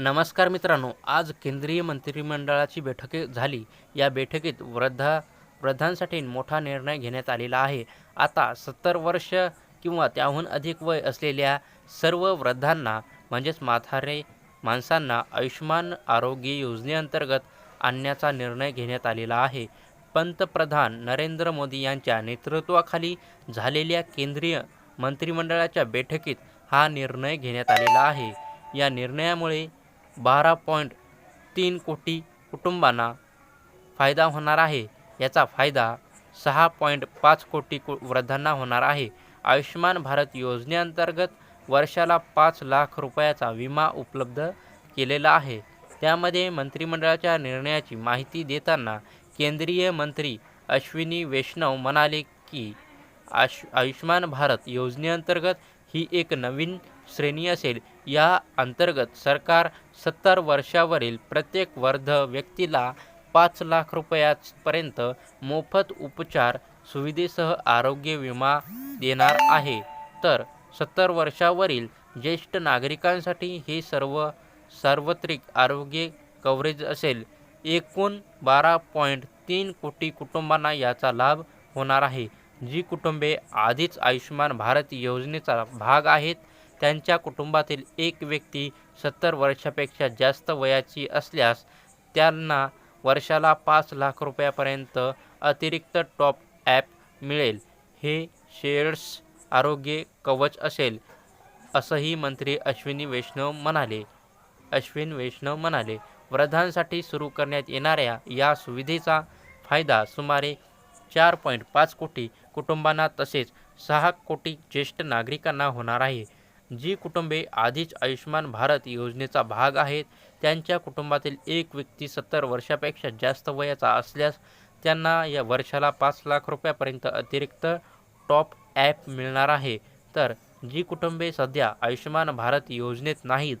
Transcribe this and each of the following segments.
नमस्कार मित्रांनो आज केंद्रीय मंत्रिमंडळाची बैठक झाली. या बैठकीत वृद्धा वृद्धांसाठी मोठा निर्णय घेण्यात आलेला आहे. आता सत्तर वर्ष किंवा त्याहून अधिक वय असलेल्या सर्व वृद्धांना म्हणजेच म्हातारे माणसांना आयुष्मान आरोग्य योजनेअंतर्गत आणण्याचा निर्णय घेण्यात आलेला आहे. पंतप्रधान नरेंद्र मोदी यांच्या नेतृत्वाखाली झालेल्या केंद्रीय मंत्रिमंडळाच्या बैठकीत हा निर्णय घेण्यात आलेला आहे. या निर्णयामुळे बारा पॉईंट तीन कोटी कुटुंबांना फायदा होणार आहे. याचा फायदा सहा पॉईंट पाच कोटी कु वृद्धांना होणार आहे. आयुष्यमान भारत योजनेअंतर्गत वर्षाला पाच लाख रुपयाचा विमा उपलब्ध केलेला आहे. त्यामध्ये मंत्रिमंडळाच्या निर्णयाची माहिती देताना केंद्रीय मंत्री अश्विनी वैष्णव म्हणाले की आश आयुष्मान भारत योजनेअंतर्गत ही एक नवीन श्रेणी असेल. या अंतर्गत सरकार सत्तर वर्षावरील प्रत्येक वर्ध व्यक्तीला पाच लाख रुपयापर्यंत मोफत उपचार सुविधेसह आरोग्य विमा देणार आहे. तर सत्तर वर्षावरील ज्येष्ठ नागरिकांसाठी हे सर्व सार्वत्रिक आरोग्य कव्हरेज असेल. एकूण बारा पॉईंट तीन कोटी कुटुंबांना याचा लाभ होणार आहे. जी कुटुंबे आधीच आयुष्यमान भारत योजनेचा भाग आहेत त्यांच्या कुटुंबातील एक व्यक्ती सत्तर वर्षापेक्षा जास्त वयाची असल्यास त्यांना वर्षाला पाच लाख रुपयापर्यंत अतिरिक्त टॉप ॲप मिळेल. हे शेअर्स आरोग्य कवच असेल असंही मंत्री अश्विनी वैष्णव म्हणाले. अश्विन वैष्णव म्हणाले वृद्धांसाठी सुरू करण्यात येणाऱ्या या सुविधेचा फायदा सुमारे चार पॉईंट पाच कोटी कुटुंबांना तसेच सहा कोटी ज्येष्ठ नागरिकांना होणार आहे. जी कुटुंबे आधीच आयुष्यमान भारत योजनेचा भाग आहेत त्यांच्या कुटुंबातील एक व्यक्ती सत्तर वर्षापेक्षा जास्त वयाचा असल्यास त्यांना या वर्षाला पाच लाख रुपयापर्यंत अतिरिक्त टॉप ॲप मिळणार आहे. तर जी कुटुंबे सध्या आयुष्यमान भारत योजनेत नाहीत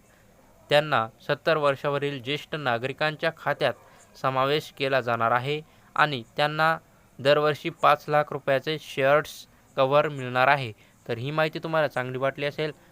त्यांना सत्तर वर्षावरील ज्येष्ठ नागरिकांच्या खात्यात समावेश केला जाणार आहे आणि त्यांना दरवर्षी पाच लाख रुपयाचे शेअर्स कव्हर मिळणार आहे. तर ही माहिती तुम्हाला चांगली वाटली असेल